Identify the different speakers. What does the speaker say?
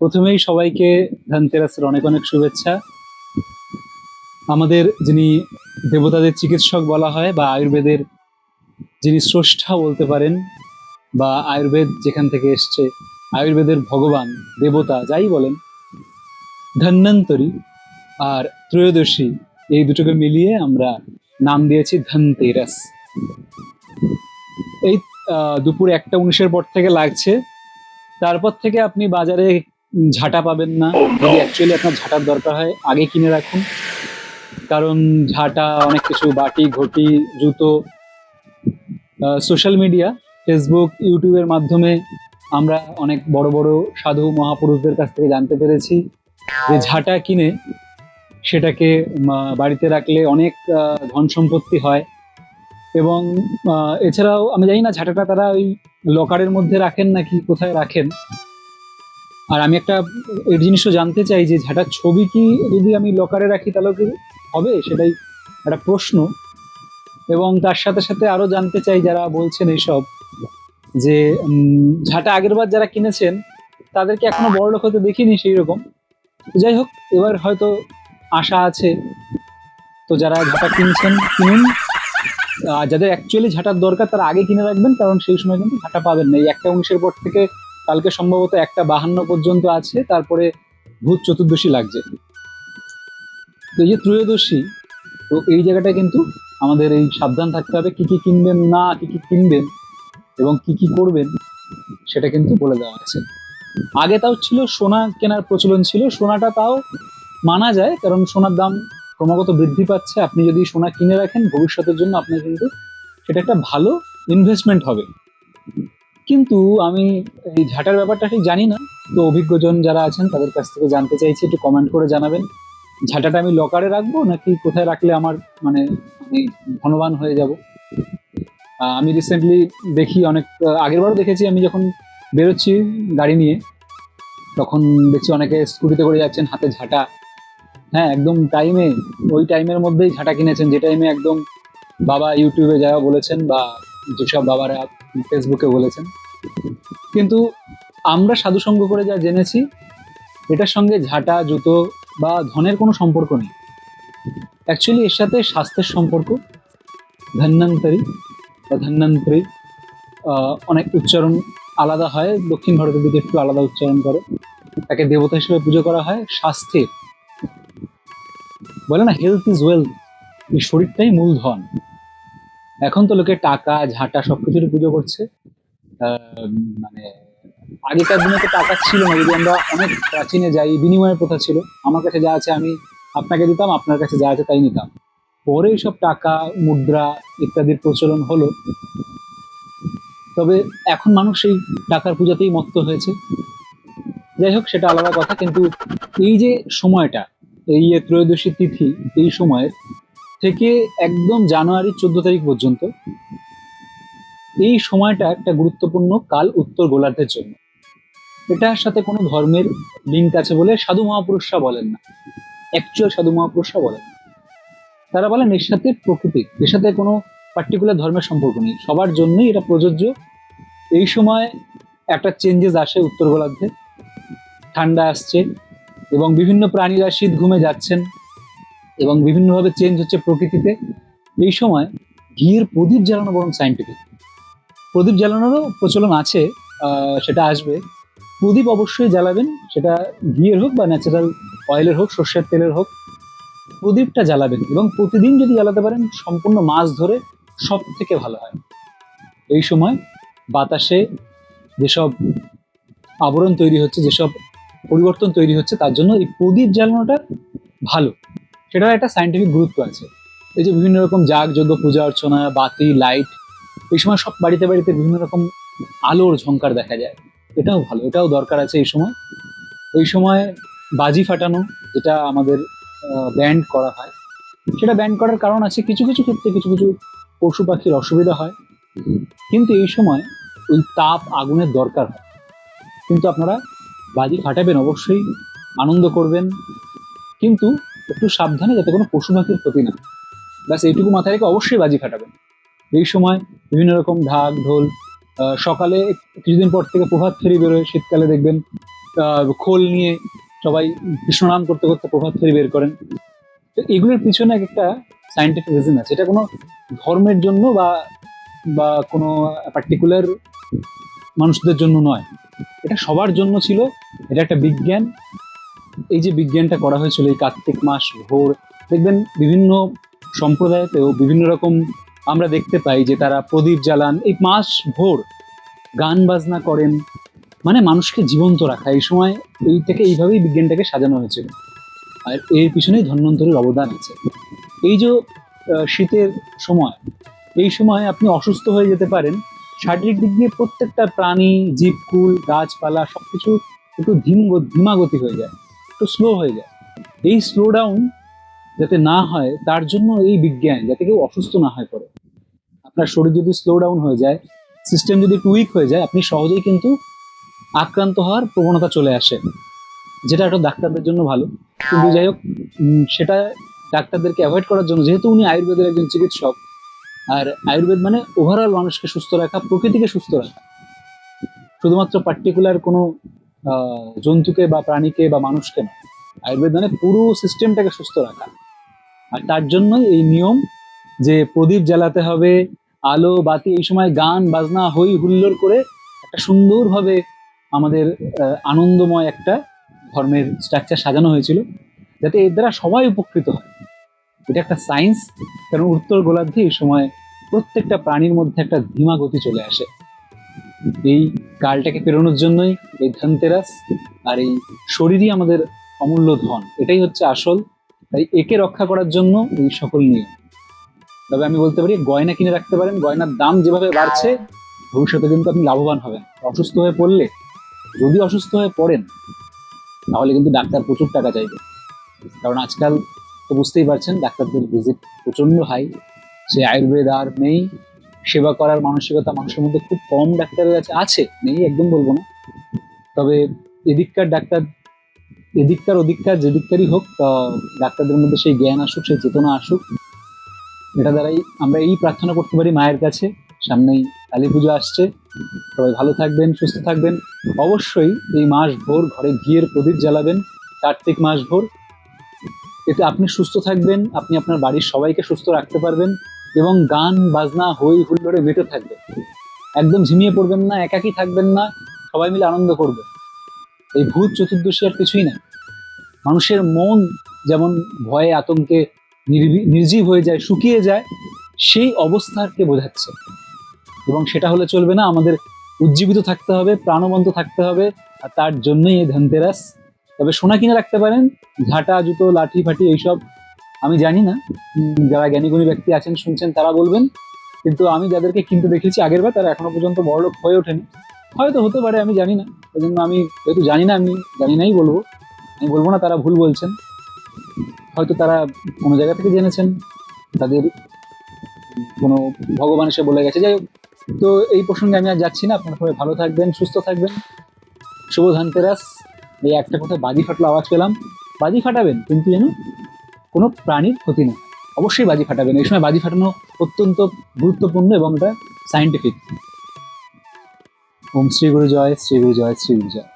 Speaker 1: প্রথমেই সবাইকে ধনতেরাসের অনেক অনেক শুভেচ্ছা। আমাদের যিনি দেবতাদের চিকিৎসক বলা হয় বা আয়ুর্বেদের যিনি স্রষ্টা বলতে পারেন বা আয়ুর্বেদ যেখান থেকে এসছে, আয়ুর্বেদের ভগবান, দেবতা, যাই বলেন, ধন্বন্তরী আর ত্রয়োদশী, এই দুটোকে মিলিয়ে আমরা নাম দিয়েছি ধনতেরাস। এই দুপুর একটা উনিশের পর থেকে লাগছে। তারপর থেকে আপনি বাজারে ঝাঁটা পাবেন না। যদি অ্যাকচুয়ালি আপনার ঝাঁটার দরকার হয়, আগে কিনে রাখুন। কারণ ঝাঁটা অনেক কিছু, বাটি, ঘটি, জুতো সোশ্যাল মিডিয়া ফেসবুক ইউটিউবের মাধ্যমে আমরা অনেক বড় বড় সাধু মহাপুরুষদের কাছ থেকে জানতে পেরেছি যে ঝাঁটা কিনে সেটাকে বাড়িতে রাখলে অনেক ধন সম্পত্তি হয়। এবং এছাড়াও আমি জানি না ঝাঁটাটা তারা ওই লকারের মধ্যে রাখেন নাকি কোথায় রাখেন। আর আমি একটা এই জিনিসও জানতে চাই যে ঝাঁটার ছবি কি যদি আমি লকারে রাখি তাহলে কি হবে? সেটাই একটা প্রশ্ন। এবং তার সাথে সাথে আরও জানতে চাই যারা বলছেন এইসব যে ঝাঁটা আগের বার যারা কিনেছেন, তাদেরকে এখনও বড় লোক হতে দেখিনি সেই রকম যাই হোক, এবার হয়তো আশা আছে। তো যারা ঝাঁটা কিনছেন, কিনুন। যাদের অ্যাকচুয়ালি ঝাঁটার দরকার তারা আগে কিনে রাখবেন, কারণ সেই সময় কিন্তু ঝাঁটা পাবেন না। এই একটা উনিশের পর থেকে কালকে সম্ভবত একটা বাহান্ন পর্যন্ত আছে, তারপরে ভূত চতুর্দশী লাগছে। তো এই যে ত্রয়োদশী, তো এই জায়গাটা কিন্তু আমাদের এই সাবধান থাকতে হবে, কি কি কিনবেন, না কি কি কিনবেন এবং কি কি করবেন, সেটা কিন্তু বলে দেওয়া আছে। আগে তাও ছিল, সোনা কেনার প্রচলন ছিল, সোনাটা তাও মানা যায়, কারণ সোনার দাম ক্রমাগত বৃদ্ধি পাচ্ছে। আপনি যদি সোনা কিনে রাখেন, ভবিষ্যতের জন্য আপনার কিন্তু সেটা একটা ভালো ইনভেস্টমেন্ট হবে। কিন্তু আমি এই ঝাঁটার ব্যাপারটা ঠিক জানি না। তো অভিজ্ঞজন যারা আছেন, তাদের কাছ থেকে জানতে চাইছি, একটু কমেন্ট করে জানাবেন। ঝাঁটাটা আমি লকারে রাখব নাকি কোথায় রাখলে আমার মানে আমি ধনবান হয়ে যাব? আমি রিসেন্টলি দেখি অনেক, আগেরবারও দেখেছি আমি যখন বেরোচ্ছি গাড়ি নিয়ে, তখন দেখছি অনেকে স্কুটিতে করে যাচ্ছেন হাতে ঝাঁটা। হ্যাঁ একদম টাইমে ওই টাইমের মধ্যেই ঝাঁটা কিনেছেন। যে টাইমে একদম বাবা ইউটিউবে যারা বলেছেন বা যেসব বাবারা ফেসবুকে বলেছেন। কিন্তু আমরা সাধু সাধুসঙ্গ করে যা জেনেছি এটার সঙ্গে ঝাঁটা জুতো বা ধনের কোনো সম্পর্ক নেই। অ্যাকচুয়ালি এর সাথে স্বাস্থ্যের সম্পর্ক ধন্বন্তরী বা ধন্বন্তরী আহ, অনেক উচ্চারণ আলাদা হয় দক্ষিণ ভারতের দিকে একটু আলাদা উচ্চারণ করে। তাকে দেবতা হিসেবে পুজো করা হয় স্বাস্থ্যের বলে না হেলথ ইজ ওয়েলথ এই শরীরটাই মূল ধন এখন তো লোকে টাকা, ঝাঁটা সবকিছুরই পুজো করছে। মানে আগেকার দিনে তো টাকা ছিল না, যদি আমরা অনেক প্রাচীনে যাই, বিনিময়ের প্রথা ছিল, আমার কাছে যা আছে আমি আপনাকে দিতাম, আপনার কাছে যা আছে তাই নিতাম। পরে সব টাকা, মুদ্রা ইত্যাদির প্রচলন হলো। তবে এখন মানুষ সেই টাকার পূজাতেই মত্ত হয়েছে। যাই হোক, সেটা আলাদা কথা, কিন্তু এই যে সময়টা, এই ত্রয়োদশী তিথি, এই সময়ের থেকে একদম জানুয়ারি চোদ্দ তারিখ পর্যন্ত এই সময়টা একটা গুরুত্বপূর্ণ কাল উত্তর গোলার্ধের জন্য। এটার সাথে কোনো ধর্মের লিঙ্ক আছে বলে সাধু মহাপুরুষরা বলেন না। অ্যাকচুয়াল সাধু মহাপুরুষরা বলেন না। তারা বলেন, এর সাথে প্রকৃতি এর সাথে কোনো পার্টিকুলার ধর্মের সম্পর্ক নেই। সবার জন্যই এটা প্রযোজ্য। এই সময় একটা চেঞ্জেস আসে উত্তর গোলার্ধে। ঠান্ডা আসছে এবং বিভিন্ন প্রাণীরা শীত ঘুমে যাচ্ছেন। এবং বিভিন্নভাবে চেঞ্জ হচ্ছে প্রকৃতিতে। এই সময় ঘিয়ের প্রদীপ জ্বালানো বরং সাইন্টিফিক প্রদীপ জ্বালানোরও প্রচলন আছে সেটা আসবে। প্রদীপ অবশ্যই জ্বালাবেন, সেটা ঘিয়ের হোক বা ন্যাচারাল অয়েলের হোক, সর্ষের তেলের হোক, প্রদীপটা জ্বালাবেন এবং প্রতিদিন যদি জ্বালাতে পারেন, সম্পূর্ণ মাস ধরে সব থেকে ভালো হয়। এই সময় বাতাসে যেসব আবরণ তৈরি হচ্ছে, যেসব পরিবর্তন তৈরি হচ্ছে, তার জন্য এই প্রদীপ জ্বালানোটা ভালো। সেটার একটা সাইন্টিফিক গুরুত্ব আছে। এই যে বিভিন্ন রকম যাগ যজ্ঞ পূজা অর্চনা, বাতি লাইট এই সময় সব বাড়িতে বাড়িতে বিভিন্ন রকম আলোর ঝংকার দেখা যায়। এটাও ভালো, এটাও দরকার আছে এই সময়। এই সময় বাজি ফাটানো, যেটা আমাদের ব্যান্ড করা হয়, সেটা ব্যান্ড করার কারণ আছে কিছু কিছু ক্ষেত্রে কিছু কিছু পশু পাখির অসুবিধা হয়। কিন্তু এই সময় ওই তাপ আগুনের দরকার হয়। কিন্তু আপনারা বাজি ফাটাবেন, অবশ্যই আনন্দ করবেন। কিন্তু একটু সাবধানে যাতে কোনো পশু পাখির ক্ষতি না ব্যাস, এইটুকু মাথায় রেখে অবশ্যই বাজি ফাটাবেন এই সময় বিভিন্ন রকম ঢাক, ঢোল সকালে কিছুদিন পর থেকে প্রভাত ফেরি বেরোয়, শীতকালে দেখবেন খোল নিয়ে সবাই কৃষ্ণনাম করতে করতে প্রভাত ফেরি বের করেন। তো এগুলোর পিছনে এক একটা সাইন্টিফিক রিজন আছে। এটা কোনো ধর্মের জন্য বা বা কোনো পার্টিকুলার মানুষদের জন্য নয়। এটা সবার জন্য ছিল, এটা একটা বিজ্ঞান এই যে বিজ্ঞানটা করা হয়েছিল এই কার্তিক মাস ভোর, দেখবেন বিভিন্ন সম্প্রদায়তেও বিভিন্ন রকম আমরা দেখতে পাই যে তারা প্রদীপ জ্বালান। এই মাস ভোর গান বাজনা করেন মানে মানুষকে জীবন্ত রাখা। এই সময় এই থেকে এইভাবেই বিজ্ঞানটাকে সাজানো হয়েছিল। আর এর পিছনেই ধন্বন্তরীর অবদান আছে। এই যে শীতের সময়, এই সময় আপনি অসুস্থ হয়ে যেতে পারেন। শারীরিক দিক দিয়ে প্রত্যেকটা প্রাণী, জীবকুল, গাছপালা সবকিছু একটু ধীম, ধীমাগতি হয়ে যায়। একটু স্লো হয়ে যায়। এই স্লো ডাউন যাতে না হয়, তার জন্য এই বিজ্ঞান যাতে কেউ অসুস্থ না হয় পড়ে। আপনার শরীর যদি স্লো ডাউন হয়ে যায় সিস্টেম যদি একটু উইক হয়ে যায়, আপনি সহজেই কিন্তু আক্রান্ত হওয়ার প্রবণতা চলে আসে, যেটা একটা ডাক্তারদের জন্য ভালো। কিন্তু যাই হোক সেটা ডাক্তারদেরকে অ্যাভয়েড করার জন্য, যেহেতু উনি আয়ুর্বেদের একজন চিকিৎসক, আর আয়ুর্বেদ মানে ওভারঅল মানুষকে সুস্থ রাখা, প্রকৃতিকে সুস্থ রাখা। শুধুমাত্র পার্টিকুলার কোনো জন্তুকে বা প্রাণীকে বা মানুষকে না, আয়ুর্বেদ মানে পুরো সিস্টেমটাকে সুস্থ রাখা। আর তার জন্যই এই নিয়ম যে প্রদীপ জ্বালাতে হবে, আলো, বাতি, এই সময় গান, বাজনা, হই হুল্লোড় করে একটা সুন্দরভাবে আমাদের আনন্দময় একটা ধর্মের স্ট্রাকচার সাজানো হয়েছিল, যাতে এর দ্বারা সবাই উপকৃত হয়। এটা একটা সায়েন্স কারণ উত্তর গোলার্ধে এই সময় প্রত্যেকটা প্রাণীর মধ্যে একটা ধীমা গতি চলে আসে। এই কালটাকে পেরোনোর জন্যই এই ধনতেরাস আর এই শরীরই আমাদের অমূল্য ধন। এটাই হচ্ছে আসল। তাই একে রক্ষা করার জন্য এই সকল নিয়ম। তবে আমি বলতে পারি, গয়না কিনে রাখতে পারেন, গয়নার দাম যেভাবে বাড়ছে, ভবিষ্যতে কিন্তু আপনি লাভবান হবেন। অসুস্থ হয়ে পড়লে, যদি অসুস্থ হয়ে পড়েন, তাহলে কিন্তু ডাক্তার প্রচুর টাকা চাইবে। কারণ আজকাল তো বুঝতেই পারছেন, ডাক্তারদের ভিজিট প্রচণ্ড হাই সে আয়ুর্বেদ আর নেই। সেবা করার মানসিকতা মানুষের মধ্যে খুব কম ডাক্তারের কাছে আছে, নেই, একদম বলব না। তবে এদিককার ডাক্তার, এদিককার ওদিককার যেদিককারই হোক ডাক্তারদের মধ্যে সেই জ্ঞান আসুক, সেই চেতনা আসুক, এটা দ্বারাই আমরা এই প্রার্থনা করতে পারি মায়ের কাছে। সামনেই কালী পুজো আসছে। সবাই ভালো থাকবেন, সুস্থ থাকবেন। অবশ্যই এই মাস ভোর ঘরে ঘিয়ের প্রদীপ জ্বালাবেন, কার্তিক মাস ভোর। এতে আপনি সুস্থ থাকবেন, আপনি আপনার বাড়ির সবাইকে সুস্থ রাখতে পারবেন। এবং গান, বাজনা হই হুল্লোড়ে মেতে থাকবে। একদম ঝিমিয়ে পড়বেন না, একাকী থাকবেন না, সবাই মিলে আনন্দ করবে। এই ভূত চতুর্দশী আর কিছুই না। মানুষের মন যেমন ভয়ে, আতঙ্কে নির্জীব হয়ে যায়, শুকিয়ে যায়, সেই অবস্থাকে বোঝাচ্ছে। এবং সেটা হলে চলবে না, আমাদের উজ্জীবিত থাকতে হবে, প্রাণবন্ত থাকতে হবে, আর তার জন্যই এই ধনতেরাস। তবে সোনা কিনে রাখতে পারেন, ঝাঁটা, জুতো, লাঠি, ফাটি, এইসব আমি জানি না, যারা জ্ঞানীগুণী ব্যক্তি আছেন, শুনছেন, তারা বলবেন। কিন্তু আমি যাদেরকে কিনতে দেখেছি আগের বার, তারা এখনও পর্যন্ত বড়লোক হয়ে ওঠেনি। হয়তো হতে পারে, আমি জানি না। ওই জন্য আমি যেহেতু জানি না, আমি জানি নাই বলব। আমি বলব না, তারা ভুল বলছেন। হয়তো তারা কোনো জায়গা থেকে জেনেছেন, তাদের কোনো ভগবান এসে বলে গেছে। যাই হোক, তো এই প্রসঙ্গে আমি আর যাচ্ছি না। আপনারা সবাই ভালো থাকবেন, সুস্থ থাকবেন। শুভ ধনতেরাস। এই একটা কোথায় বাজি ফাটলো, আওয়াজ পেলাম। বাজি ফাটাবেন, কিন্তু যেন কোনো প্রাণীর ক্ষতি নেই। অবশ্যই বাজি ফাটাবে না এই সময় বাজি ফাটানো অত্যন্ত গুরুত্বপূর্ণ এবং এটা সাইন্টিফিক ওম শ্রী গুরু জয়, শ্রী গুরু জয়, শ্রী গুরু জয়।